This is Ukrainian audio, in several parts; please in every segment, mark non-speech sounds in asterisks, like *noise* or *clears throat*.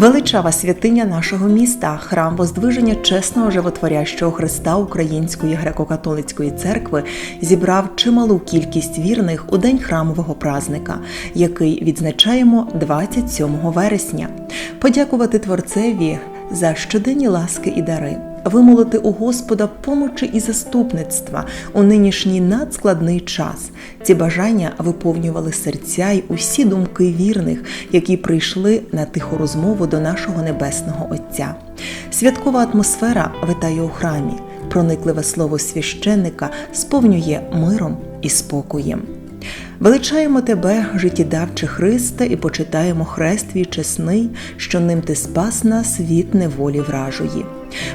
Величава святиня нашого міста, храм Воздвиження чесного животворящого Христа Української греко-католицької церкви зібрав чималу кількість вірних у день храмового празника, який відзначаємо 27 вересня. Подякувати Творцеві за щоденні ласки і дари. Вимолити у Господа помочі і заступництва у нинішній надскладний час. Ці бажання виповнювали серця й усі думки вірних, які прийшли на тиху розмову до нашого небесного Отця. Святкова атмосфера витає у храмі. Проникливе слово священника сповнює миром і спокоєм. Величаємо тебе, життєдавче Христе, і почитаємо хрест твій чесний, що ним ти спас нас від неволі вражої.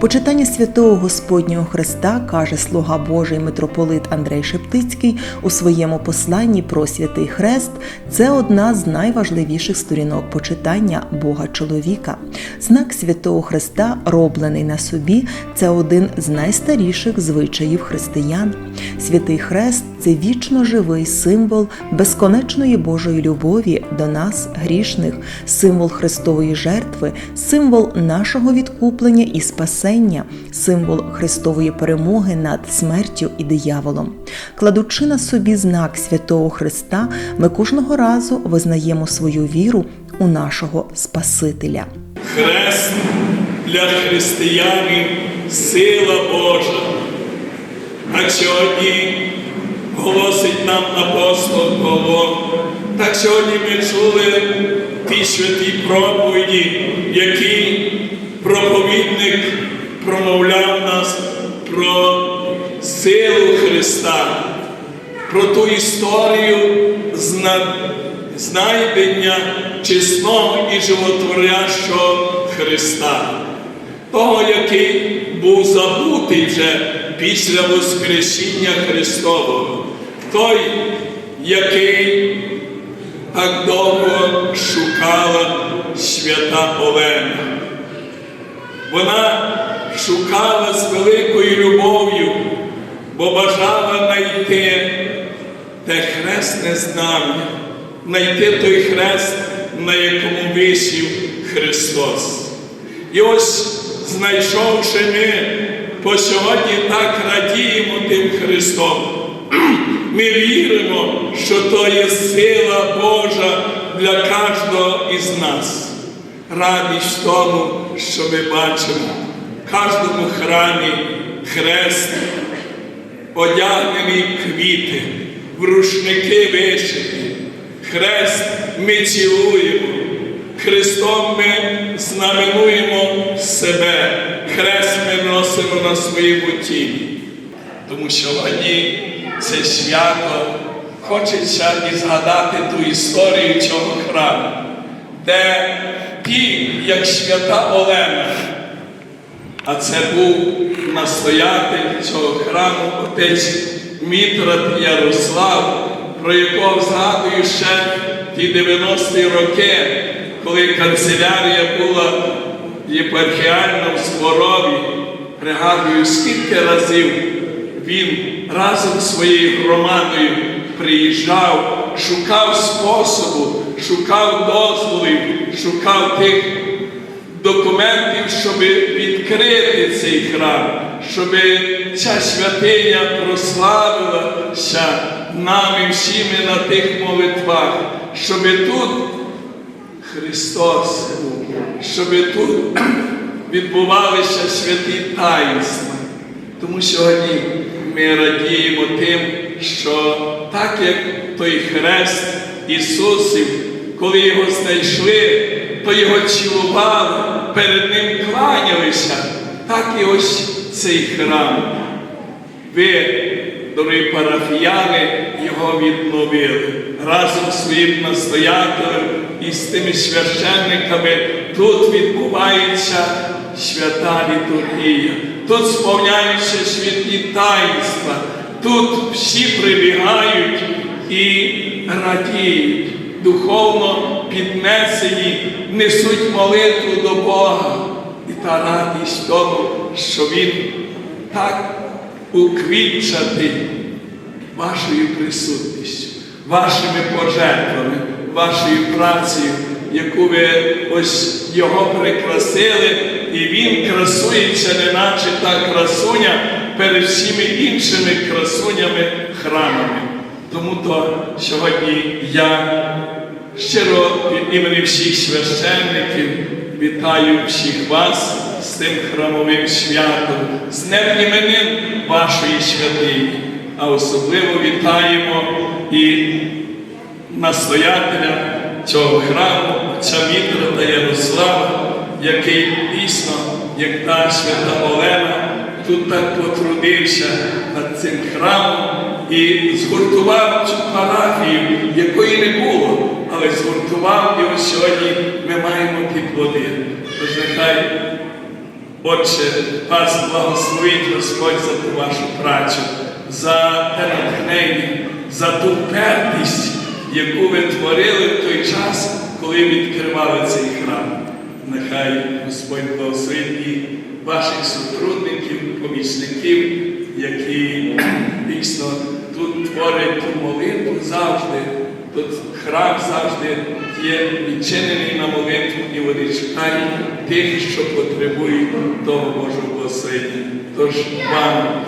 Почитання святого Господнього Христа каже слуга Божий митрополит Андрей Шептицький у своєму посланні про святий хрест. Це одна з найважливіших сторінок почитання Бога чоловіка. Знак святого Христа, роблений на собі, це один з найстаріших звичаїв християн. Святий Хрест це вічно живий символ безконечної Божої любові до нас, грішних, символ Христової жертви, символ нашого відкуплення і спасення, символ Христової перемоги над смертю і дияволом. Кладучи на собі знак святого Христа, ми кожного разу визнаємо свою віру у нашого Спасителя. Хрест для християнів сила Божа. Так сьогодні голосить нам апостол Павло. Так сьогодні ми чули ті святі проповіді, які проповідник промовляв нас про силу Христа, про ту історію знайдення чесного і животворящого Христа, того, який був забутий вже після Воскресіння Христового, той, який так довго шукала свята Олена. Вона шукала з великою любов'ю, бо бажала знайти те хресне знам'я, знайти той хрест, на якому висів Христос. І ось, знайшовши ми, по сьогодні так радіємо тим Христом. *clears throat* Ми віримо, що то є сила Божа для кожного із нас. Радість тому, що ми бачимо в кожному храмі хрест, одягнені квіти, в рушники вишиті. Хрест ми цілуємо. Христом ми знаменуємо себе. Хрест ми носимо на своєму тілі. Тому сьогодні це свято хочеться і згадати ту історію цього храму, де ті, як свята Олена, а це був настоятель цього храму, отець Мітрат Ярослав, про якого згадую ще ті 90-ті роки, коли канцелярія була єпархіальна в Зборові. Пригадую, скільки разів він разом з своєю громадою приїжджав, шукав способу, шукав дозволів, шукав тих документів, щоб відкрити цей храм, щоб ця святиня прославилася нами всіми на тих молитвах, щоб тут Христос щоб тут *clears throat* відбувалися святі таїнства. Тому сьогодні ми радіємо тим, що так як той хрест Ісусів, коли його знайшли, то його цілували, перед ним кланялися, так і ось цей храм. Ви, дорогі парафіяни, його відновили разом з своїм настоятелем і з тими священниками. Тут відбувається свята літургія, тут сповняються святі таїнства, тут всі прибігають і радіють, духовно піднесені, несуть молитву до Бога. І та радість тому, що Він так уквітчатий вашою присутністю, вашими пожертвами, вашою працею, яку ви ось його прикрасили, і він красується, неначе та красуня перед всіми іншими красунями храмами. Тому то сьогодні я щиро від імені всіх священників вітаю всіх вас з тим храмовим святом, з днем іменин вашої святині, а особливо вітаємо і настоятеля цього храму, отця Мітра та Ярослава, який дійсно, як та свята Олена, тут так потрудився над цим храмом і згуртував цю парафію, якої не було, але згуртував і ось сьогодні ми маємо ті плоди. Тож нехай Отче, вас благословить Господь за ту вашу працю, за те натхнення, за ту пертість, яку ви творили в той час, коли відкривали цей храм. Нехай Господь благословить і ваших сотрудників, помічників, які дійсно тут творять ту молитву завжди. Тут храм завжди є відчинений на молитву, і вони чекають тих, що потребують того Божого благословення. Тож вам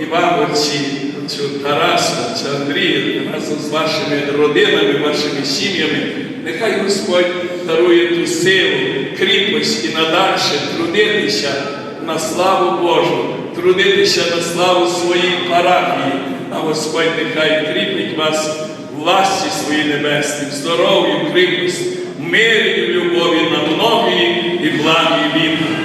і вам, отці, цю Тарасу, цю Андрія, разом з вашими родинами, вашими сім'ями, нехай Господь дарує ту силу, кріпость і надальше трудитися на славу Божу, трудитися на славу своїй парафії, а Господь нехай кріпить вас власті своїй небесні, здоров'ю, в мирі любові на многії і благі віки.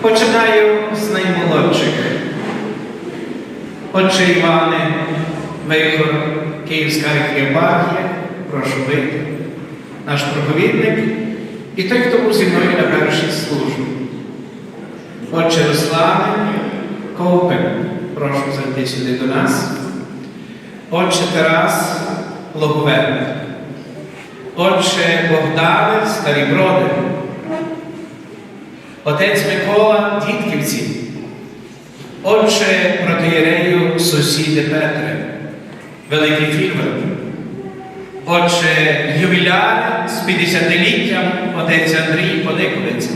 Починаю з наймолодших. Отче Іване, Вихор, Київська архієпархія, прошу вийти, наш проповідник і той, хто був зі мною на першій службі. Отче Руслане, Ковпин, прошу зайти сюди до нас. Отче Тарас, Логовер. Отче Богдане, Старі Броди. Отець Микола Дітківці, Отче протиєрею сусіди Петре, Великий Фільвер, Отче ювіляр з 50-літтям отець Андрій Пониковець,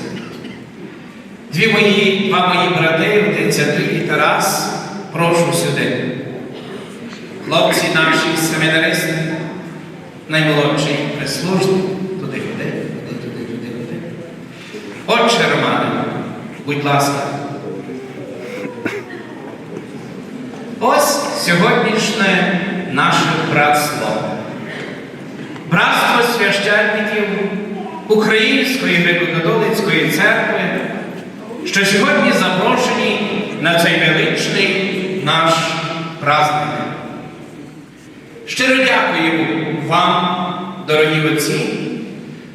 дві мої, два мої брати, отець Андрій і Тарас, прошу сюди. Хлопці наші семінаристи, наймолодший прислужник, будь ласка. Ось сьогоднішнє наше братство. Братство священників Української греко-католицької церкви, що сьогодні запрошені на цей величний наш праздник. Щиро дякуємо вам, дорогі отці,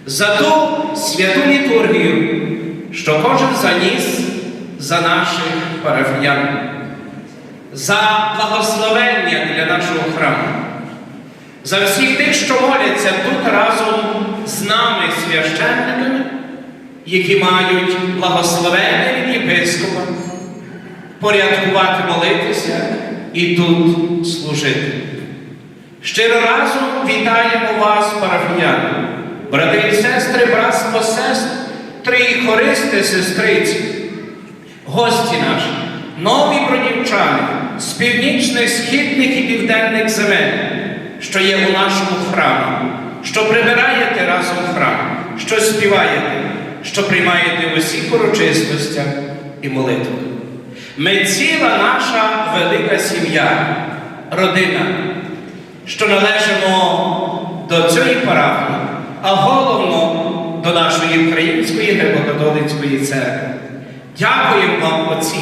за ту святу літургію, що кожен заніс за наших парафіян, за благословення для нашого храму, за всіх тих, що моляться тут разом з нами, священниками, які мають благословення від єпископа, порядкувати, молитися і тут служити. Щиро разом вітаємо вас, парафіяни, брати і сестри, братство сестри і хористи, сестриці, гості наші, нові бродівчани з північних, східних і південних земель, що є у нашому храмі, що прибираєте разом храм, що співаєте, що приймаєте в усіх урочистостях і молитвах. Ми ціла наша велика сім'я, родина що належимо до цієї парафії, а головно до нашої української греко-католицької церкви. Дякуємо вам, отці,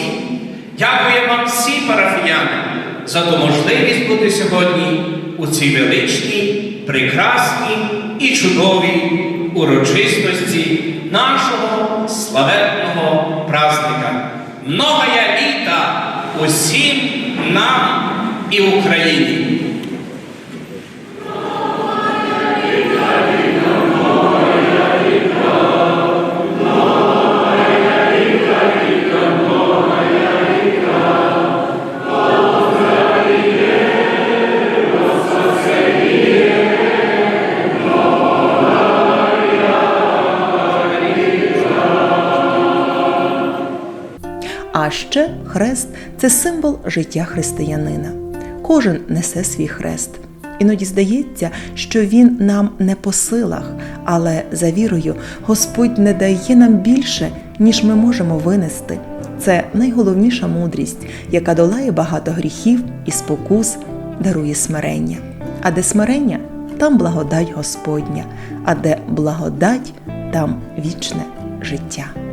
дякуємо вам всі парафіяни за ту можливість бути сьогодні у цій величній, прекрасній і чудовій урочистості нашого славетного праздника. Многая літа усім нам і Україні. Хрест це символ життя християнина. Кожен несе свій хрест. Іноді здається, що він нам не по силах, але за вірою Господь не дає нам більше, ніж ми можемо винести. Це найголовніша мудрість, яка долає багато гріхів і спокус, дарує смирення. А де смирення, там благодать Господня, а де благодать, там вічне життя.